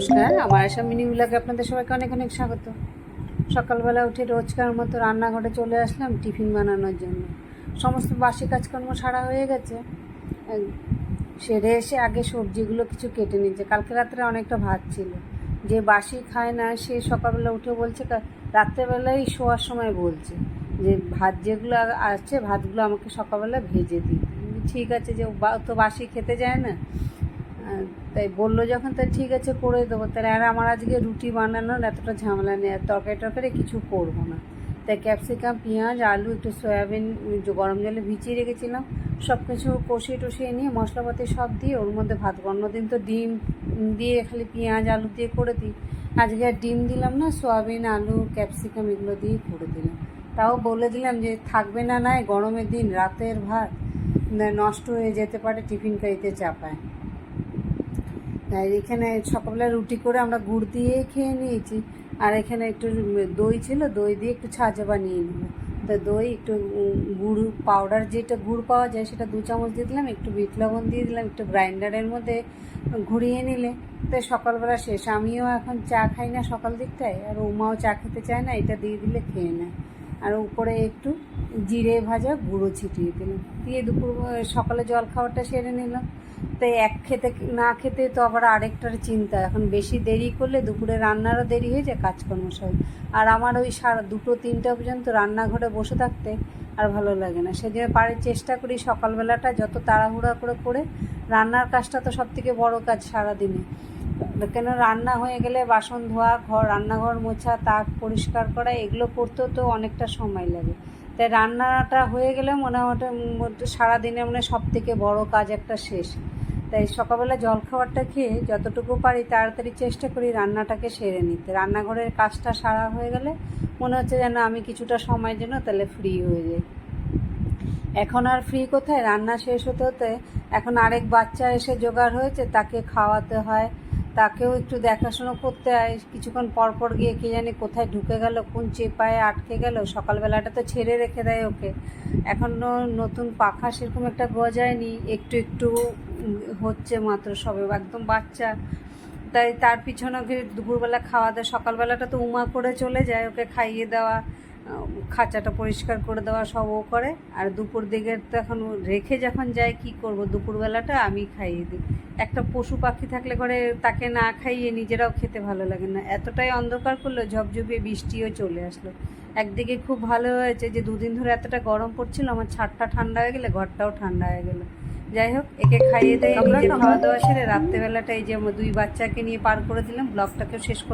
নমস্কার। আমার আশা মিনি ব্লগে আপনাদের সবাইকে অনেক অনেক স্বাগত। সকালবেলা উঠে রোজকার মতো রান্নাঘরে চলে আসলাম টিফিন বানানোর জন্য। সমস্ত বাসি কাজকর্ম সারা হয়ে গেছে। সেরে এসে আগে সবজিগুলো কিছু কেটে নিচ্ছে কালকে রাত্রে অনেকটা ভাত ছিল। যে বাসি খায় না, সে সকালবেলা উঠে বলছে রাত্রেবেলায় শোয়ার সময় বলছে যে, ভাত যেগুলো আসছে ভাতগুলো আমাকে সকালবেলা ভেজে দিই ঠিক আছে, যে তো বাসি খেতে যায় না। তাই বলল যখন তাই ঠিক আছে, করে দেবো। তাহলে আর আমার আজকে রুটি বানানোর এতটা ঝামেলা নেই, আর তরকারি টরকারি কিছু করব না। তাই ক্যাপসিকাম, পেঁয়াজ, আলু, একটু সয়াবিন গরম জলে ভিজিয়ে রেখেছিলাম। সব কিছু কষিয়ে টষিয়ে নিয়ে মশলাপাতি সব দিয়ে, ওর মধ্যে ভাত অন্যদিন তো ডিম দিয়ে খালি পেঁয়াজ, আলু দিয়ে করে দিই। আজকে আর ডিম দিলাম না, সয়াবিন, আলু, ক্যাপসিকাম এগুলো দিয়েই করে দিলাম। তাও বলে দিলাম যে, থাকবে না, নাই, গরমের দিন, রাতের ভাত নষ্ট হয়ে যেতে পারে, টিফিন খাইতে চাপায়। এখানে সকালবেলা রুটি করে আমরা গুড় দিয়ে খেয়ে নিয়েছি। আর এখানে একটু দই ছিল, দই দিয়ে একটু ছাজা বানিয়ে নিল তো দই একটু গুড় পাউডার যেটা গুড় পাওয়া যায় সেটা দু চামচ দিয়ে দিলাম, একটু বিট লবণ দিয়ে দিলাম, একটু গ্রাইন্ডারের মধ্যে ঘুরিয়ে নিলে। তো সকালবেলা শেষ। আমিও এখন চা খাই না সকাল দিকটায়, আর উমাও চা খেতে চায় না, এটা দিয়ে দিলে খেয়ে নেয়। আর উপরে একটু জিরে ভাজা গুঁড়ো ছিটিয়ে দিলাম। দিয়ে দুপুর সকালে জল খাবারটা সেরে নিলাম। তাই এক খেতে না খেতে তো আবার আরেকটার চিন্তা। এখন বেশি দেরি করলে দুপুরে রান্নারও দেরি হয়ে যায়, কাজকর্ম সব। আর আমার ওই সারা দুটো তিনটা পর্যন্ত রান্নাঘরে বসে থাকতে আর ভালো লাগে না। সেজন্য পারে চেষ্টা করি সকালবেলাটা যত তাড়াহুড়া করে করে। রান্নার কাজটা তো সব থেকে বড়ো কাজ সারাদিনে। কেন রান্না হয়ে গেলে বাসন ধোয়া, ঘর, রান্নাঘর মোছা, তাক পরিষ্কার করা, এগুলো করতেও তো অনেকটা সময় লাগে। তাই রান্নাটা হয়ে গেলে মনে হয় সারাদিনে মানে সব থেকে বড় কাজ একটা শেষ। তাই সকালবেলা জলখাবারটা খেয়ে যতটুকু পারি তাড়াতাড়ি চেষ্টা করি রান্নাটাকে সেরে নিতে। রান্নাঘরের কাজটা সারা হয়ে গেলে মনে হচ্ছে যেন আমি কিছুটা সময়ের জন্য তাহলে ফ্রি হয়ে যাই। এখন আর ফ্রি কোথায়? রান্না শেষ হতে হতে এখন আরেক বাচ্চা এসে জোগাড় হয়েছে, তাকে খাওয়াতে হয়। তাকেও একটু দেখাশুনো করতে হয় কিছুক্ষণ পর পর গিয়ে কে জানি কোথায় ঢুকে গেল, কোন চেপায় আটকে গেল। সকালবেলাটা তো ছেড়ে রেখে দেয় ওকে। এখনও নতুন পাখা সেরকম একটা গজায়নি একটু একটু হচ্ছে মাত্র সবে, একদম বাচ্চা। তাই তার পিছনে ওকে দুপুরবেলা খাওয়া দেওয়া, সকালবেলাটা তো উমা করে চলে যায় ওকে খাইয়ে দেওয়া। খাঁচাটা পরিষ্কার করে দেওয়া সব ও করে। আর দুপুর দিকে তো এখন রেখে যখন যায় কি করব? দুপুরবেলাটা আমি খাইয়ে দিই। একটা পশু পাখি থাকলে ঘরে তাকে না খাইয়ে নিজেরাও খেতে ভালো লাগে না। এতটাই অন্ধকার করল ঝপঝপিয়ে বৃষ্টিও চলে আসলো। একদিকে খুব ভালো হয়েছে যে দুদিন ধরে এতটা গরম পড়ছিল আমার ছাদটা ঠান্ডা হয়ে গেলে ঘরটাও ঠান্ডা হয়ে গেলো। যাই হোক একে খাইয়ে দেয় খাওয়া দাওয়া সেরে রাত্রেবেলাটা এই যে দুই বাচ্চাকে নিয়ে পার করে দিলাম ব্লগটাকেও শেষ করে